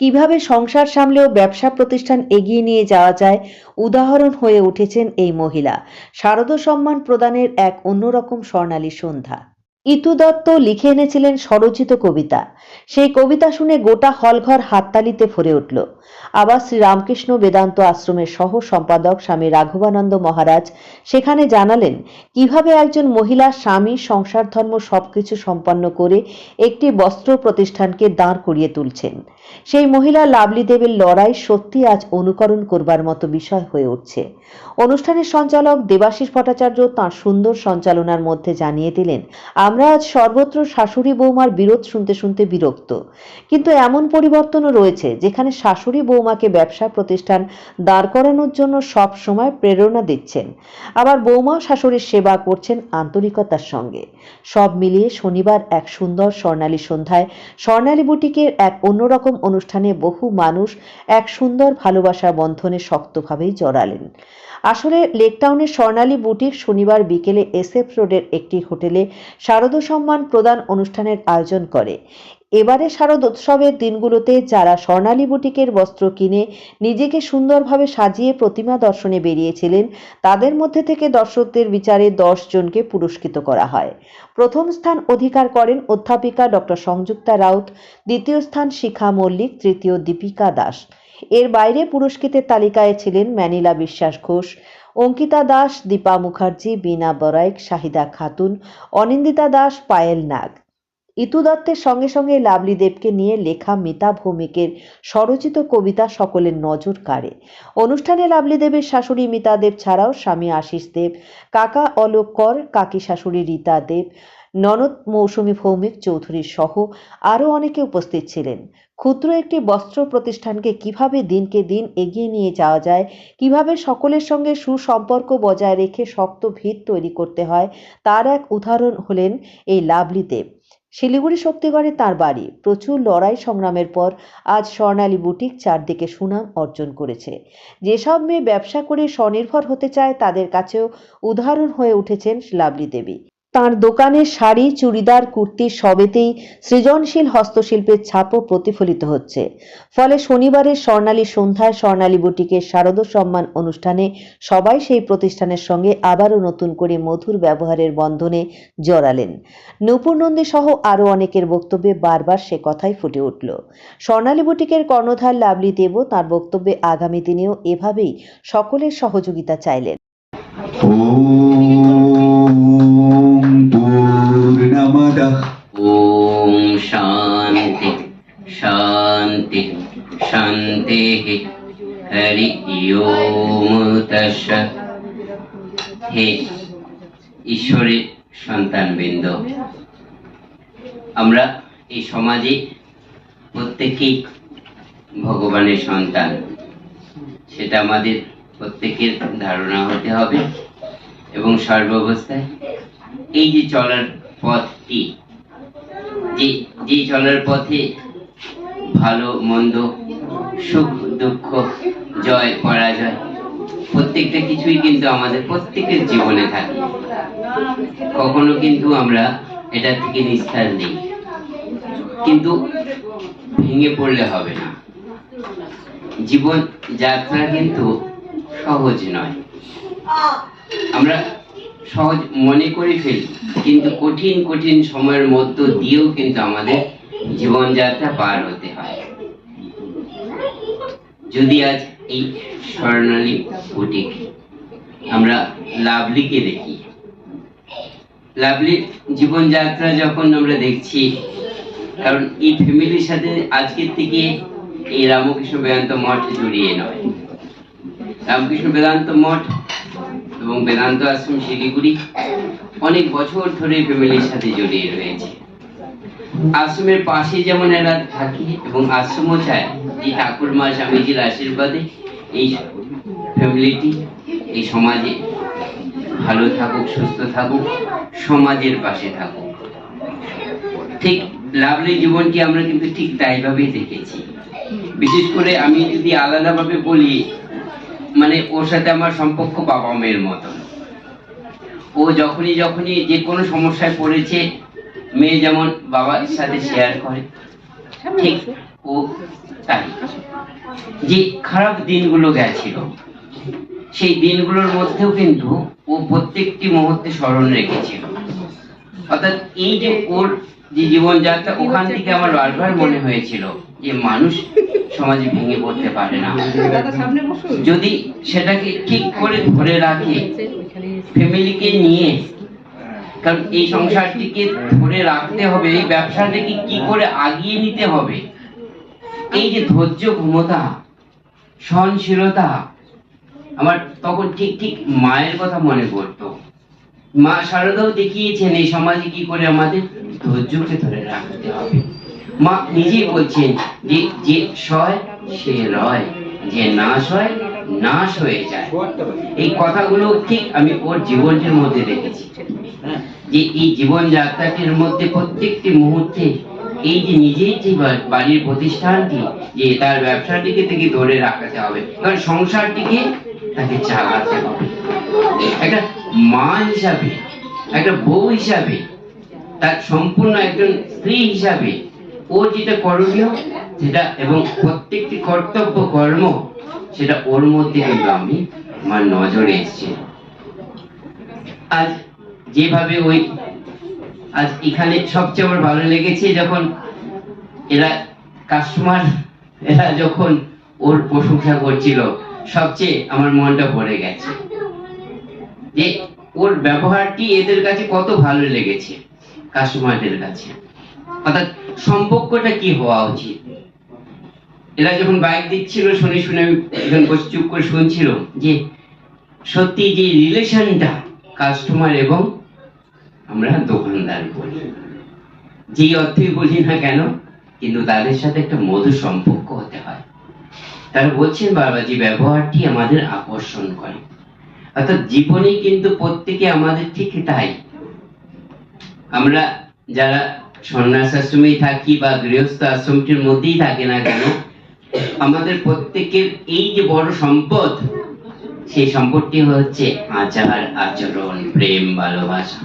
কীভাবে সংসার সামলেও ব্যবসা প্রতিষ্ঠান এগিয়ে নিয়ে যাওয়া যায়, উদাহরণ হয়ে উঠেছেন এই মহিলা। শারদ সম্মান প্রদানের এক অন্যরকম স্বর্ণালী সন্ধ্যা। ইতু দত্ত লিখে এনেছিলেন স্বরচিত কবিতা। সেই কবিতা শুনে গোটা হলঘর হাততালিতে ভরে উঠল। আবার শ্রী রামকৃষ্ণ বেদান্ত আশ্রমের সহ সম্পাদক স্বামী রাঘবানন্দ মহারাজ সেখানে জানালেন, কীভাবে একজন মহিলা স্বামী সংসার ধর্ম সবকিছু সম্পন্ন করে একটি বস্ত্র প্রতিষ্ঠানকে দাঁড় করিয়ে তুলছেন? সেই মহিলা লাভলি দেবের লড়াই সত্যি আজ অনুকরণ করবার মতো বিষয় হয়ে উঠছে। অনুষ্ঠানের সঞ্চালক দেবাশিস ভট্টাচার্য তাঁর সুন্দর সঞ্চালনার মধ্যে জানিয়ে দিলেন, আমরা আজ সর্বত্র শাশুড়ি বৌমার বিরোধ শুনতে শুনতে বিরক্ত। কিন্তু এমন পরিবর্তনও রয়েছে যেখানে শাশুড়ি বৌমাকে ব্যবসা প্রতিষ্ঠান দাঁড় করানোর জন্য সব সময় প্রেরণা দিচ্ছেন। আবার বৌমা শাশুড়ির সেবা করছেন আন্তরিকতার সঙ্গে। সব মিলিয়ে শনিবার এক সুন্দর স্বর্ণালী সন্ধ্যায় স্বর্ণালী বুটিকের এক অন্যরকম অনুষ্ঠানে বহু মানুষ এক সুন্দর ভালোবাসার বন্ধনে শক্তভাবেই জড়ালেন। আসলে লেকটাউনের স্বর্ণালী বুটিক শনিবার বিকেলে এসএফ রোডের একটি হোটেলে শারদ সম্মান প্রদান অনুষ্ঠানের আয়োজন করে। এবারে শারদোৎসবের দিনগুলোতে যারা স্বর্ণালী বুটিকের বস্ত্র কিনে নিজেকে সুন্দরভাবে সাজিয়ে প্রতিমা দর্শনে বেরিয়েছিলেন, তাদের মধ্যে থেকে দর্শকদের বিচারে দশ জনকে পুরস্কৃত করা হয়। প্রথম স্থান অধিকার করেন অধ্যাপিকা ডক্টর সংযুক্তা রাউত, দ্বিতীয় স্থান শিখা মল্লিক, তৃতীয় দীপিকা দাস। এর বাইরে পুরস্কৃতের তালিকায় ছিলেন ম্যানিলা বিশ্বাস ঘোষ, অঙ্কিতা দাস, দীপা মুখার্জি, বীণা বরাইক, শাহিদা খাতুন, অনিন্দিতা দাস, পায়েল নাগ। ইতু দত্তের সঙ্গে সঙ্গে লাভলি দেবকে নিয়ে লেখা মিতা ভৌমিকের স্বরচিত কবিতা সকলের নজর কাড়ে। অনুষ্ঠানে লাভলি দেবের শাশুড়ি মিতা দেব ছাড়াও স্বামী আশিস দেব, কাকা অলোক কর কাকি শাশুড়ি রীতা দেব ননদ মৌসুমী ভৌমিক চৌধুরী সহ আরও অনেকে উপস্থিত ছিলেন। ক্ষুদ্র একটি বস্ত্র প্রতিষ্ঠানকে কীভাবে দিনকে দিন এগিয়ে নিয়ে যাওয়া যায়, কীভাবে সকলের সঙ্গে সুসম্পর্ক বজায় রেখে শক্ত ভিত তৈরি করতে হয়, তার এক উদাহরণ হলেন এই লাভলি দেব। শিলিগুড়ি শক্তিগড়ে তার বাড়ি। প্রচুর লড়াই সংগ্রামের পর আজ স্বর্ণালী বুটিক চারদিকে সুনাম অর্জন করেছে। যেসব মেয়ে ব্যবসা করে স্বনির্ভর হতে চায়, তাদের কাছেও উদাহরণ হয়ে উঠেছেন লাভলি দেবী। তার দোকানের শাড়ি, চুড়িদার, কুর্তি সবেতেই সৃজনশীল হস্তশিল্পের ছাপও প্রতিফলিত হচ্ছে। ফলে শনিবারের স্বর্ণালী সন্ধ্যায় স্বর্ণালী বুটিকের শারদ সম্মান অনুষ্ঠানে সবাই সেই প্রতিষ্ঠানের সঙ্গে আবারও নতুন করে মধুর ব্যবহারের বন্ধনে জড়ালেন। নূপুর নন্দী সহ আরও অনেকের বক্তব্যে বারবার সে কথাই ফুটে উঠল। স্বর্ণালী বুটিকের কর্ণধার লাভলি দেব তার বক্তব্যে আগামী দিনেও এভাবেই সকলের সহযোগিতা চাইলেন। पूर्णमदः ॐ शान्ति शान्ति शान्तिः हरि ওম তস্য হে ঈশ্বরের সন্তানবৃন্দ আমরা এই সমাজে প্রত্যেকেই ভগবানের সন্তান সেটা আমাদের প্রত্যেকের ধারণা হতে হবে এবং সর্বাবস্থায় এই যে চলার পথটি। যে চলার পথে ভালো, মন্দ, সুখ, দুঃখ, জয়, পরাজয়, প্রত্যেকটা কিছুই কিন্তু আমাদের প্রত্যেকের জীবনে থাকে। কখনো কিন্তু আমরা এটা থেকে নিস্তার নেই। কিন্তু ভেঙে পড়লে হবে না। জীবন যাত্রা কিন্তু সহজ নয়। আমরা সহজ মনে করে ফেলি। কিন্তু কঠিন কঠিন সময়ের মধ্য দিয়েও কিন্তু আমাদের জীবনযাত্রা পার হতে হয়। যদি আজ এই স্বর্ণালী বুটিক আমরা লাভলিকে দেখি। লাভলির জীবনযাত্রা যখন আমরা দেখছি, কারণ এই ফ্যামিলির সাথে আজকের থেকে এই রামকৃষ্ণ বেদান্ত মঠ জড়িয়ে নয়। রামকৃষ্ণ বেদান্ত মঠ এবং বেদান্ত আশ্রম শিলিগুড়ি অনেক বছর ধরে ফ্যামিলির সাথে জড়িয়ে রয়েছে। আশ্রমের পাশে যেমন এরা থাকে এবং আশ্রমও চায়, যে ঠাকুর মা স্বামীজির আশীর্বাদে এই ফ্যামিলিটি, এই সমাজে ভালো থাকুক, সুস্থ থাকুক, সমাজের পাশে থাকুক। ঠিক লাভলি জীবনটি আমরা কিন্তু ঠিক তাইভাবেই দেখেছি। বিশেষ করে আমি যদি আলাদাভাবে বলি মানে ওর সাথে আমার সম্পর্ক বাবা মেয়ের মতন। ও যখনই যখনই যে কোনো সমস্যায় পড়েছে মেয়ে যেমন বাবার সাথে শেয়ার করে ঠিক ও তাই। যে খারাপ দিনগুলো গেছিল সেই দিনগুলোর মধ্যেও কিন্তু ও প্রত্যেকটি মুহূর্তে স্মরণ রেখেছিল। অর্থাৎ এই যে ওর যে জীবনযাত্রা ওখান থেকে আমার বারবার মনে হয়েছিল যে মানুষ সমাজে ভেঙে পড়তে পারে না। যদি সেটাকে ঠিক করে ধরে রাখে ফ্যামিলিকে নিয়ে কারণ এই সংসারটিকে ধরে রাখতে হবে এই ব্যবসাটাকে কি করে আগিয়ে নিতে হবে? এই যে ধৈর্য ক্ষমতা সহনশীলতা আমার তখন ঠিক ঠিক মায়ের কথা মনে পড়তো। মা শারদাও দেখিয়েছেন এই সমাজে কি করে আমাদের ধৈর্যকে ধরে রাখতে হবে। মা নিজেই বলছেন, যে যে সয়, সে রয়, যে না সয়, নাশ হয়ে যায়। এই কথাগুলো ঠিক আমি ওর জীবনের মধ্যে দেখেছি। যে এই জীবন যাত্রাটির মধ্যে প্রত্যেকটি মুহূর্তে এই যে নিজের যে বাড়ির প্রতিষ্ঠানটি, যে তার ব্যবসাটিকে থেকে ধরে রাখতে হবে, কারণ সংসারটিকে তাকে চালাতে হবে। একটা মা হিসাবে, একটা বউ হিসাবে, তার সম্পূর্ণ একজন স্ত্রী হিসাবে ও যেটা করণীয় সেটা এবং প্রত্যেকটি কর্তব্য কর্ম সেটা ওর মধ্যে কিন্তু আমি আমার নজরে এসছে। আজ যেভাবে ওই আজ এখানে সবচেয়ে আমার ভালো লেগেছে যখন এরা কাস্টমার, এরা যখন ওর প্রশংসা করছিল, সবচেয়ে আমার মনটা ভরে গেছে। যে ওর ব্যবহারটি এদের কাছে কত ভালো লেগেছে, কাস্টমারদের কাছে। অর্থাৎ সম্পর্কটা কি হওয়া উচিত? এরা যখন বাইক দিচ্ছিল শুনে শুনে এখানে বসে চুপ করে শুনছিল যে, সত্যি যে রিলেশনটা কাস্টমার এবং আমরা দোকানদার বলি। যেই অর্থেই বলি না কেন, কিন্তু তাদের সাথে একটা মধুর সম্পর্ক হতে হয়। তারা বলছেন বাবা যে ব্যবহারটি আমাদের আকর্ষণ করে। অর্থাৎ জীবনে কিন্তু প্রত্যেকে আমাদের ঠিক তাই। আমরা যারা সন্ন্যাস আশ্রমেই থাকি বা গৃহস্থ আশ্রমটির মধ্যেই থাকি না কেন, আমাদের প্রত্যেকের এই যে বড় সম্পদ, সেই সম্পদটি হচ্ছে আচার, আচরণ, প্রেম, ভালোবাসা।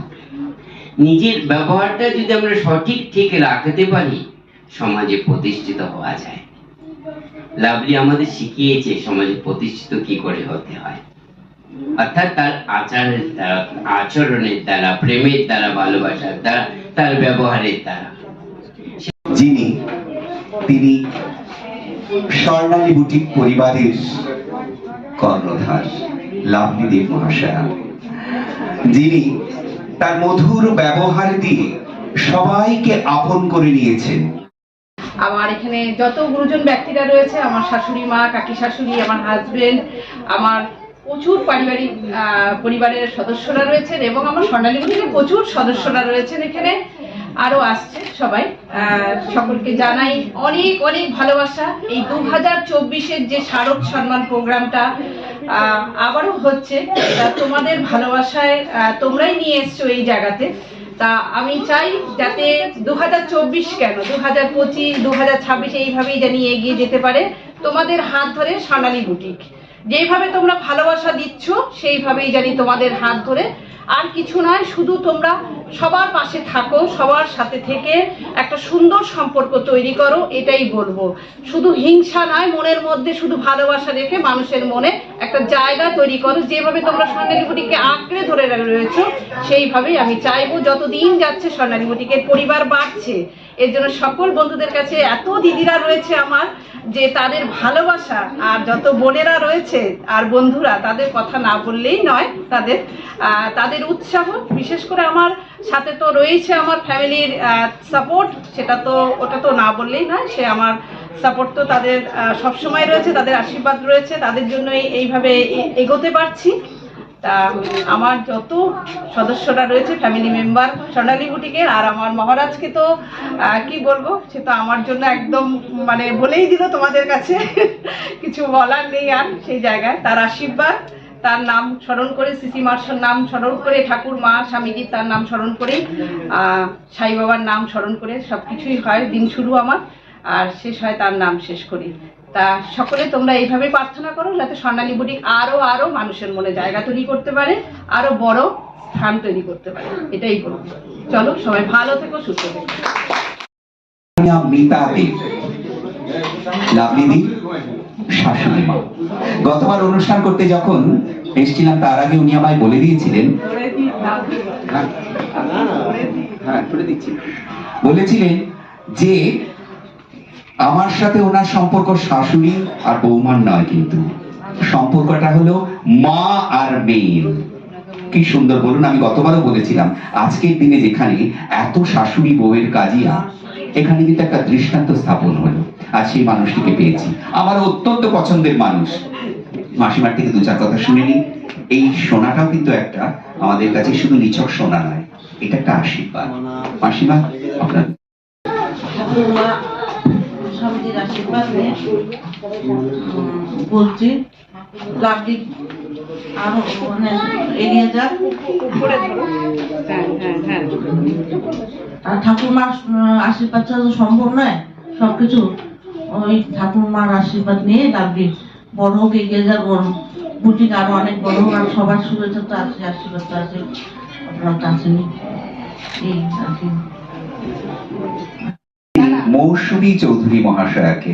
নিজের ব্যবহারটা যদি আমরা সঠিক ঠিক রাখতে পারি, সমাজে প্রতিষ্ঠিত হওয়া যায়। লাভলি আমাদের শিখিয়েছে, সমাজে প্রতিষ্ঠিত কি করে হতে হয়। অর্থাৎ তার আচারের দ্বারা আচরণের দ্বারা প্রেমের দ্বারা ভালোবাসার দ্বারা তার ব্যবহারের দ্বারা। যিনি তিনি স্বর্ণালী বুটিক পরিবারের কর্ণধার লাভলি দেব মহাশয়া। যিনি তার মধুর ব্যবহার দিয়ে সবাইকে আপন করে নিয়েছেন। আমার এখানে যত গুরুজন ব্যক্তিরা রয়েছে আমার শাশুড়ি মা কাকি শাশুড়ি আমার হাজবেন্ড আমার প্রচুর পারিবারিক পরিবারের সদস্যরা রয়েছেন এবং আমার স্বর্ণালী বুটিকে প্রচুর সদস্যরা রয়েছেন এখানে আরও আসছে সবাই। সকলকে জানাই অনেক অনেক ভালোবাসা। এই দু হাজার চব্বিশের যে শারদ সম্মান প্রোগ্রামটা আবারও হচ্ছে তোমাদের ভালোবাসায় তোমরাই নিয়ে এসছো এই জায়গাতে। তা আমি চাই যাতে দু হাজার চব্বিশ কেন দু হাজার পঁচিশ দু হাজার ছাব্বিশ এইভাবেই জানি এগিয়ে যেতে পারে। তোমাদের হাত ধরে সোনালী বুটিক। যেইভাবে তোমরা ভালোবাসা দিচ্ছ, সেইভাবেই জানি তোমাদের হাত ধরে। আর কিছু নয়, শুধু তোমরা সবার পাশে থাকো, সবার সাথে থেকে একটা সুন্দর সম্পর্ক তৈরি করো, এটাই বলব। শুধু হিংসা নয়, মনের মধ্যে শুধু ভালোবাসা রেখে মানুষের মনে একটা জায়গা তৈরি করো। যেভাবে তোমরা স্বর্ণালী বুটিকে আঁকড়ে ধরে রয়েছো, সেইভাবেই আমি চাইব যতদিন যাচ্ছে স্বর্ণালী বুটিকের পরিবার বাড়ছে। এর জন্য সকল বন্ধুদের কাছে এত দিদিরা রয়েছে আমার যে তাদের ভালোবাসা আর যত বোনেরা রয়েছে আর বন্ধুরা, তাদের কথা না বললেই নয় তাদের তাদের উৎসাহ। বিশেষ করে আমার সাথে তো রয়েছে আমার ফ্যামিলির সাপোর্ট সেটা তো, ওটা তো না বললেই নয়। সে আমার সাপোর্ট তো তাদের সবসময় রয়েছে, তাদের আশীর্বাদ রয়েছে। তাদের জন্যই এইভাবে এগোতে পারছি। তা আমার যত সদস্যরা রয়েছে ফ্যামিলি মেম্বার সোনালী বুটিকের আর আমার মহারাজকে তো কি বলব, সে তো আমার জন্য একদম মানে বলেই দিল তোমাদের কাছে। কিছু বলার নেই আর সেই জায়গায়। তার আশীর্বাদ, তার নাম স্মরণ করে, সিসি মার্শাল নাম স্মরণ করে, ঠাকুর মা, স্বামীজি তার নাম স্মরণ করে সাই বাবার নাম স্মরণ করে সব কিছুই হয়, দিন শুরু আমার, আর শেষ হয় তার নাম শেষ করি। তা সকলে তোমরা এইভাবে প্রার্থনা করো যাতে স্বর্ণালী বুটিক আরও আরও মানুষের মনে জায়গা তৈরি করতে পারে আরও বড় স্থান তৈরি করতে পারে। এটাই বলব। চলো সবাই ভালো থেকো সুস্থ থেকো। মিতা দেব লাভলিদি শাশুড়ি মা। গতবার অনুষ্ঠান করতে যখন এসেছিলাম তার আগে উনি আমায় বলে দিয়েছিলেন। হ্যাঁ, হ্যাঁ, করে দিচ্ছি। বলেছিলেন যে আমার সাথে ওনার সম্পর্ক শাশুড়ি আর বৌমার নয় কিন্তু। সম্পর্কটা হলো মা আর মেয়ের কি সুন্দর, বলুন, আমি গতবারও বলেছিলাম, আজকের দিনে যেখানে এত শাশুড়ি বউয়ের কাজিয়া, এখানে কিন্তু একটা দৃষ্টান্ত স্থাপন হলো। আর সেই মানুষটিকে পেয়েছি। আমার অত্যন্ত পছন্দের মানুষ। মাসিমার থেকে দু চার কথা শুনে নিই। এই সোনাটাও কিন্তু একটা, আমাদের কাছে শুধু নিছক সোনা নয়, এটা একটা আশীর্বাদ। মাসিমা, আপনার স্বামীজির আশীর্বাদ বলছি লাভলি আরও মানে এগিয়ে যাক। আর ঠাকুরমার আশীর্বাদ ছাড়া সম্ভব নয়। সবকিছু ওই ঠাকুরমার আশীর্বাদ নিয়ে লাভলি বড় হোক, এগিয়ে যাক। ওর বুটিক আরও অনেক বড় হোক, আর সবার শুভেচ্ছা তো আছে, আশীর্বাদ তো আছে, আপনার তো আসেনি এই আর মৌসুমী চৌধুরী মহাশয়াকে।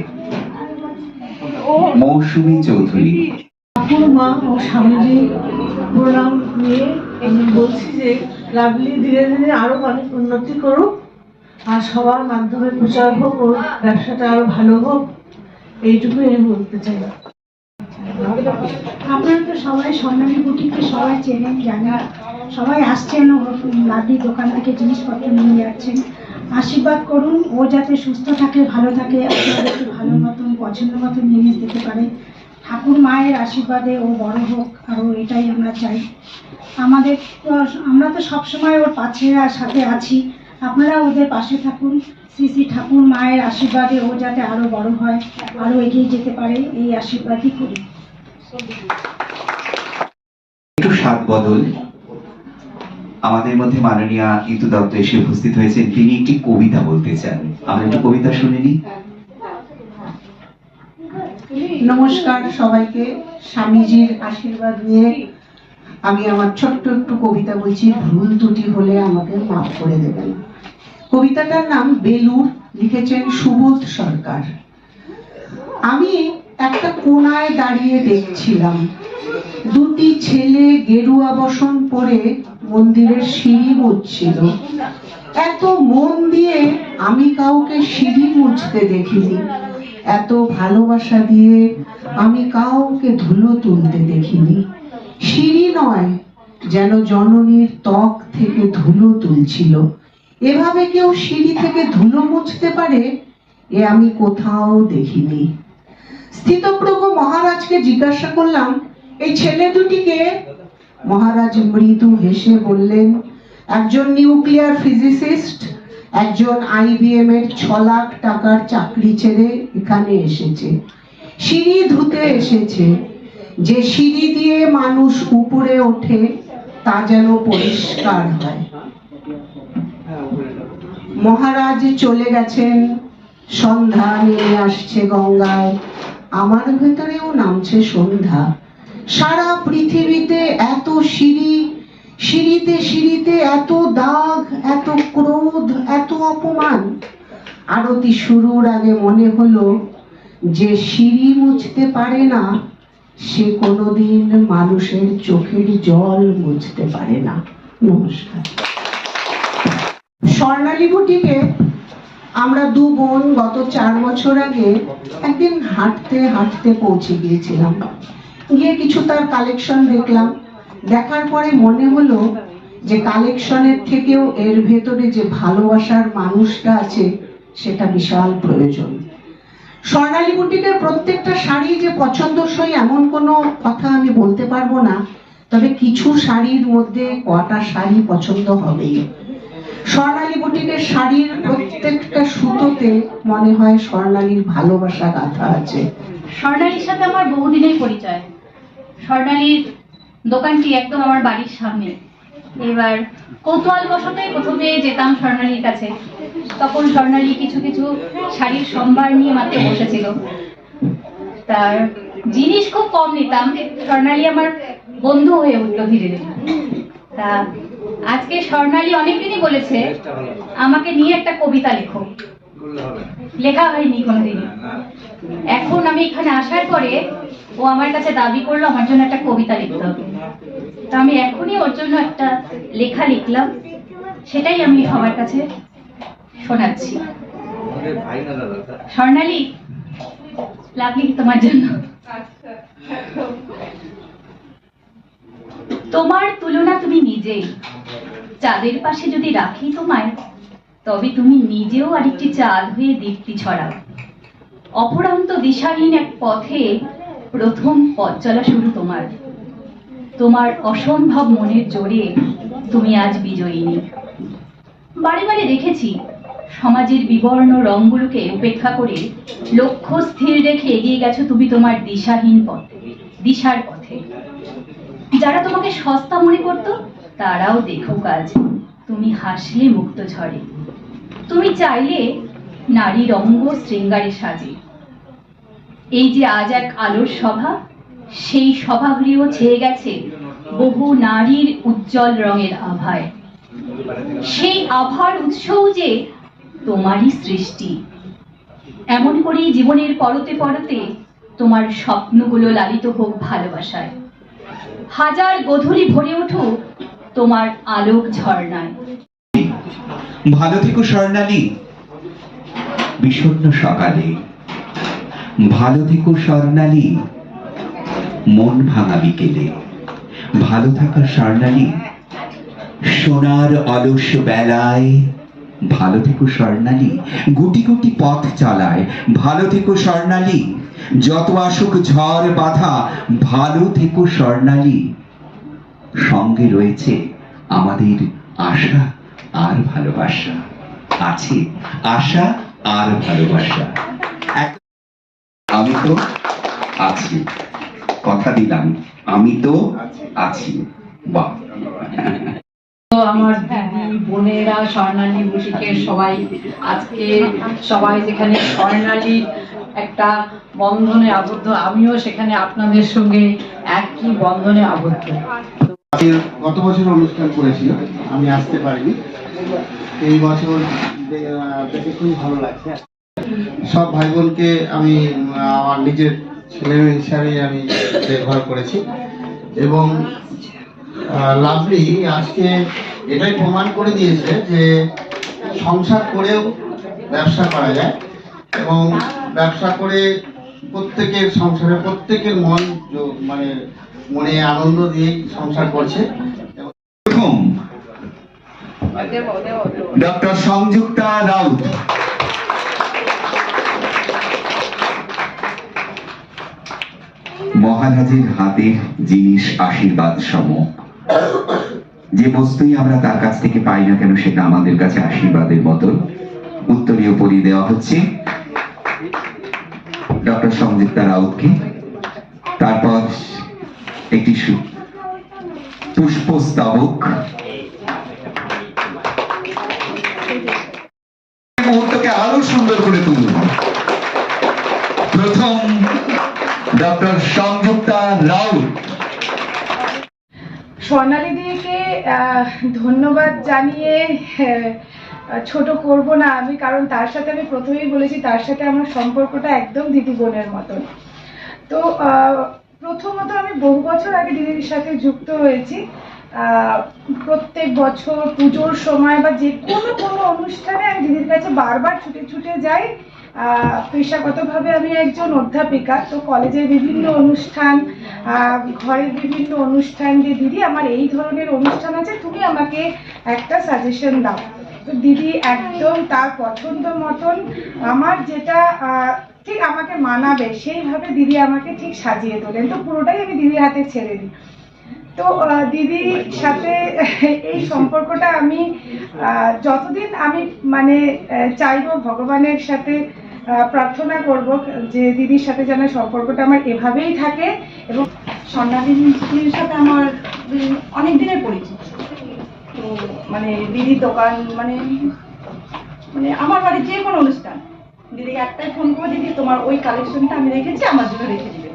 মৌসুমী চৌধুরী। ঠাকুর মা ও স্বামীজি প্রণাম নিয়ে আমি বলছি যে লাভলি ধীরে ধীরে আরও অনেক উন্নতি করুক আর সবার মাধ্যমে প্রচার হোক ওর ব্যবসাটা আরও ভালো হোক এইটুকুই আমি বলতে চাই। আপনারা তো সবাই স্বর্ণালী বুটিককে সবাই চেনেন জানেন সবাই আসছেন লাড্ডি দোকান থেকে জিনিসপত্র নিয়ে যাচ্ছেন। আশীর্বাদ করুন, ও যাতে সুস্থ থাকে, ভালো থাকে আপনাদেরকে ভালো মতন, পছন্দ মতন জিনিস দিতে পারে। ঠাকুর মায়ের আশীর্বাদে ও বড় হোক আরও এটাই আমরা চাই। আমাদের তো, আমরা তো সবসময় ওর পাশে সাথে আছি। আপনারা ওদের পাশে থাকুন। শ্রী শ্রী ঠাকুর মায়ের আশীর্বাদে ও যাতে আরও বড় হয় আরও এগিয়ে যেতে পারে, এই আশীর্বাদই করি। একটু স্বাদ বদল। আমাদের মধ্যে মাননীয়া ইতু দত্ত এসে উপস্থিত হয়েছেন। তিনি একটি কবিতা বলতে চান। আমরা একটু কবিতা শুনে নিই। নমস্কার সবাইকে। স্বামীজির আশীর্বাদ নিয়ে আমি আমার ছোট্ট একটু কবিতা বলছি। ভুল ত্রুটি হলে আমাকে মাফ করে দেবেন। কবিতাটার নাম বেলুর লিখেছেন সুবোধ সরকার। আমি একটা কোনায় দাঁড়িয়ে দেখছিলাম। দুটি ছেলে গেরুয়া বসন পরে মন্দিরের সিঁড়ি মুছছিল। এত মন দিয়ে আমি কাউকে সিঁড়ি মুছতে দেখিনি। এত ভালোবাসা দিয়ে আমি কাউকে ধুলো তুলতে দেখিনি। সিঁড়ি নয়, যেন জননীর ত্বক থেকে ধুলো তুলছিল। এভাবে কেউ সিঁড়ি থেকে ধুলো মুছতে পারে, এ আমি কোথাও দেখিনি। স্থিতপ্রভু মহারাজকে জিজ্ঞাসা করলাম, এই ছেলে দুটিকে মহারাজ মৃদু হেসে বললেন, একজন নিউক্লিয়ার ফিজিসিস্ট, একজন আইবিএম এর ছ লাখ টাকার চাকরি ছেড়ে এখানে এসেছে। সিঁড়ি ধুতে এসেছে। যে সিঁড়ি দিয়ে মানুষ উপরে ওঠে, তা যেন পরিষ্কার হয়। মহারাজ চলে গেছেন। সন্ধ্যা নেমে আসছে গঙ্গায়। আমার ভেতরেও নামছে সন্ধ্যা। সারা পৃথিবীতে এত সিঁড়ি, সিঁড়িতে সিঁড়িতে এত দাগ, এত ক্রোধ, এত অপমান। আরতি শুরুর আগে মনে হলো যে সিঁড়ি মুছতে পারে না, সে কোনোদিন মানুষের চোখের জল মুছতে পারে না। নমস্কার। স্বর্ণালী বুটিকে আমরা দু বোন গত চার বছর আগে একদিন হাঁটতে হাঁটতে পৌঁছে গিয়েছিলাম। গিয়ে কিছু তার কালেকশন দেখলাম। দেখার পরে মনে হলো যে কালেকশনের থেকেও এর ভেতরে যে ভালোবাসার মানুষটা আছে, সেটা বিশাল প্রয়োজন। স্বর্ণালী বুটিকের প্রত্যেকটা শাড়ি যে পছন্দসই এমন কোনো কথা আমি বলতে পারব না, তবে কিছু শাড়ির মধ্যে কটা শাড়ি পছন্দ হবেই। স্বর্ণালী বুটিকের শাড়ির প্রত্যেকটা সুতোতে মনে হয় স্বর্ণালীর ভালোবাসা গাথা আছে। স্বর্ণালীর সাথে আমার বহুদিনের পরিচয়। স্বর্ণালীর দোকানটি একদম আমার বাড়ির সামনে। এবার কৌতূহল বসতে প্রথমে যেতাম স্বর্ণালীর কাছে। তখন স্বর্ণালী কিছু কিছু শাড়ির সম্ভার নিয়ে মাত্র বসেছিল। তার জিনিস খুব কম নিতাম, স্বর্ণালী আমার বন্ধু হয়ে উঠল ধীরে ধীরে। তা আজকে স্বর্ণালী অনেকদিনই বলেছে, আমাকে নিয়ে একটা কবিতা লেখো। লেখা হয়নি কোনোদিন। এখন আমি এখানে আসার পরে ও আমার কাছে দাবি করল আমার জন্য একটা কবিতা লিখতে হবে। তা আমি এখনই ওর জন্য একটা লেখা লিখলাম। সেটাই আমি সবার কাছে শোনাচ্ছি। স্বর্ণালী লাভলি তোমার জন্য। তোমার তুলনা তুমি নিজেই। চাঁদের পাশে যদি রাখি তোমায় তবে তুমি নিজেও আরেকটি চাঁদ হয়ে দীপ্তি ছড়াও। অপরান্ত দিশাহীন এক পথে প্রথম পথ চলা শুরু তোমার। তোমার অসম্ভব মনের জোরে তুমি আজ বিজয়িনী। বারে বারে দেখেছি সমাজের বিবর্ণ রঙগুলোকে উপেক্ষা করে লক্ষ্য স্থির রেখে এগিয়ে গেছো তুমি তোমার দিশাহীন পথে, দিশার পথে। যারা তোমাকে সস্তা মনে করত, তারাও দেখো কাজ, তুমি হাসলে মুক্ত ঝরে তুমি চাইলে নারীর অঙ্গ শৃঙ্গারে সাজে এই যে আজ এক আলোর সভা, সেই সভাগৃহ ছেয়ে গেছে বহু নারীর উজ্জ্বল রঙের আভায়। সেই আভার উৎসও যে তোমারই সৃষ্টি। এমন করেই জীবনের পরতে পরতে তোমার স্বপ্নগুলো লালিত হোক ভালোবাসায়। হাজার গধূলি ভরে উঠুক তোমার আলোক ঝর্ণায়। ভালো থেকো স্বর্ণালী, বিষণ্ণ সকালে। ভালো থেকো স্বর্ণালী, মন ভাঙা বিকেলে। ভালো থাকা স্বর্ণালী, সোনার অলস বেলায়। ভালো থেকো স্বর্ণালী, গুটি গুটি পথ চালায়। ভালো থেকো স্বর্ণালী, যত আসুক ঝড় বাধা ভালো থেকো স্বর্ণালী। সঙ্গে রয়েছে আমাদের আশা। আর ভালোবাসা। আছে আশা আর ভালোবাসা। আমি তো আছি। কথা দিলাম আমি তো আছি। বাহ। তো আমার দিদি বোনেরা স্বর্ণালী বুটিকের সবাই আজকে সবাই যেখানে স্বর্ণালী একটা বন্ধনে আবদ্ধ আমিও সেখানে আপনাদের সঙ্গে একই বন্ধনে আবদ্ধ। গত বছর অনুষ্ঠান করেছিলাম আমি আসতে পারিনি। এই বছর দেখে খুবই ভালো লাগছে। সব ভাই বোনকে আমি আমার নিজের ছেলে মেয়ে হিসাবে আমি ব্যবহার করেছি। এবং লাভলি আজকে এটাই প্রমাণ করে দিয়েছে যে সংসার করেও ব্যবসা করা যায় এবং ব্যবসা করে প্রত্যেকের সংসারে প্রত্যেকের মন মানে মনে আনন্দ দিয়ে সংসার করছে। ডক্টর সংযুক্তা রাউত। মহারাজের হাতের জিনিস আশীর্বাদ সম। যে বস্তুই আমরা তার কাছ থেকে পাই না কেন, সেটা আমাদের কাছে আশীর্বাদের মতো উত্তরীয় পরি দেওয়া হচ্ছে। ডক্টর সংযুক্তা রাউতকে। তারপর একটি পুষ্পস্তবক। সুন্দর করে তুলুন প্রথম ডক্টর সংযুক্তা রাউত স্বর্ণালী দিদিকে ধন্যবাদ জানিয়ে ছোট করব না আমি, কারণ তার সাথে আমি প্রথমেই বলেছি, তার সাথে আমার সম্পর্কটা একদম দিদি বোনের মতন। তো প্রথমত আমি বহু বছর আগে দিদির সাথে যুক্ত হয়েছি। প্রত্যেক বছর পুজোর সময় বা যে কোনো কোনো অনুষ্ঠানে আমি দিদির কাছে বারবার ছুটে ছুটে যাই। পেশাগতভাবে আমি একজন অধ্যাপিকা, তো কলেজের বিভিন্ন অনুষ্ঠান ঘরের বিভিন্ন অনুষ্ঠান যে দিদি আমার এই ধরনের অনুষ্ঠান আছে, তুমি আমাকে একটা সাজেশন দাও। তো দিদি একদম তার পছন্দ মতন আমার যেটা ঠিক আমাকে মানাবে, সেইভাবে দিদি আমাকে ঠিক সাজিয়ে তোলেন। তো পুরোটাই আমি দিদির হাতে ছেড়ে দিই। তো দিদির সাথে এই সম্পর্কটা আমি যতদিন আমি মানে চাইব ভগবানের সাথে প্রার্থনা করব যে দিদির সাথে যেন সম্পর্কটা আমার এভাবেই থাকে এবং স্বর্ণালী দিদির সাথে আমার অনেক দিনের পরিচিত তো মানে দিদির দোকান মানে মানে আমার বাড়ির যে কোনো অনুষ্ঠান দিদিকে একটাই ফোন করে দিদি তোমার ওই কালেকশনটা আমি রেখেছি, আমার জন্য রেখে দিবে।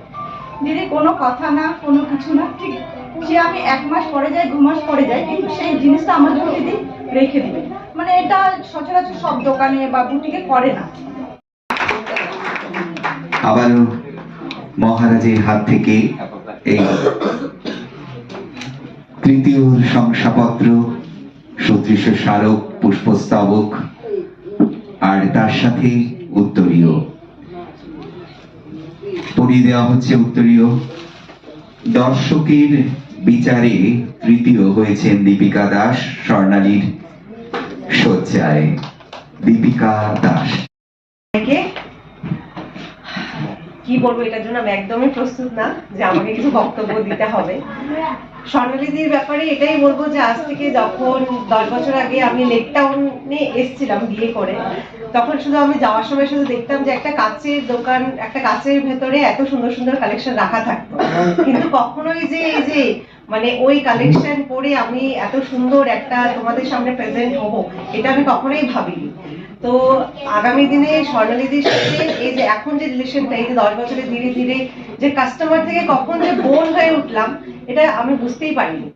দিদি কোনো কথা না, কোনো কিছু না, ঠিক সে আমি এক মাস পরে যাই, দু মাস পরে যাই, কিন্তু সেই জিনিসটা আমার দিদি রেখে দিবে। মানে এটা সচরাচর সব দোকানে বা বুটিকে করে না। আবারও মহারাজের হাত থেকে এই তৃতীয় শংসাপত্র, সদৃশ স্মারক, পুষ্পস্তবক, আর তার সাথে উত্তরীয়। পরিয়ে দেওয়া হচ্ছে উত্তরীয়। দর্শকের বিচারে তৃতীয় হয়েছেন দীপিকা দাস, স্বর্ণালীর শয্যায়। দীপিকা দাস। কি বলব এটার জন্য আমি একদমই প্রস্তুত না যে আমাকে কিছু বক্তব্য দিতে হবে। স্বর্ণালীদির ব্যাপারে এটাই বলব যে আজ থেকে যখন দশ বছর আগে আমি লেক টাউনে এসেছিলাম বিয়ে করে, তখন শুধু আমি যাওয়ার সময় শুধু দেখতাম যে একটা কাচের দোকান, একটা কাচের ভেতরে এত সুন্দর সুন্দর কালেকশন রাখা থাকতো। কিন্তু কখনোই যে এই যে মানে ওই কালেকশন পরে আমি এত সুন্দর একটা তোমাদের সামনে প্রেজেন্ট হব, এটা আমি কখনোই ভাবিনি। তো আগামী দিনে স্বর্ণালীদির সাথে এই যে এখন যে রিলেশনটা এই যে দশ বছরে ধীরে ধীরে যে কাস্টমার থেকে কখন যে বোন হয়ে উঠলাম এটা আমি বুঝতেই পারিনি।